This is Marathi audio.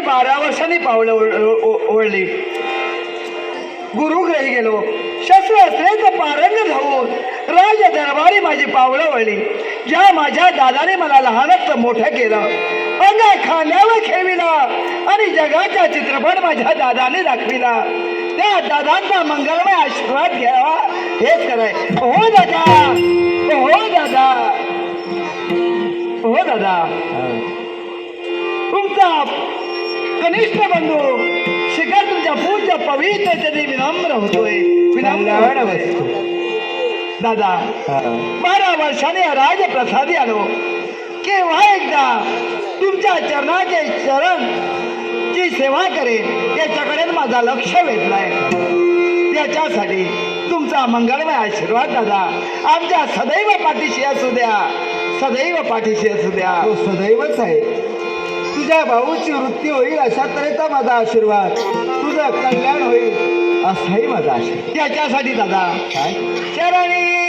वर्षांनी पावलं ओळ- ओ- ओढली. गुरुग्रही गेलो. शस्त्र असल्याचं पारंग धावून. राज दरबारी माझी पावलं वळली ज्या माझ्या दादाने मला लहानच मोठं केलं. अंगा खांद्यावर खेळविला. आणि जगाचा चित्रपट माझ्या दादाने दाखविला. त्या दादांचा मंगलमय आशीर्वाद घ्यावा. हेच कराय हो दादा. हो दादा. हो दादा. तुमचा कनिष्ठ बंधू शिखर तुमच्या पूज्य पवित्र चरणी विनम्र होतोय. विनम्र. दादा बारा वर्षाने राज प्रसादी आलो. केव्हा एकदा तुमच्या चरणाचे चरण ची सेवा करेन याच्याकडे माझा लक्ष वेधलाय. त्याच्यासाठी तुमचा मंगलमय आशीर्वाद दादा. आमच्या सदैव पाठीशी असू द्या. सदैव पाठीशी असू द्या. तो सदैवच आहे. तुझ्या भाऊची वृत्ती होईल अशा तऱ्हेचा माझा आशीर्वाद. तुझं कल्याण होईल असाही माझा आशीर्वाद. त्याच्यासाठी दादा काय? शरणी!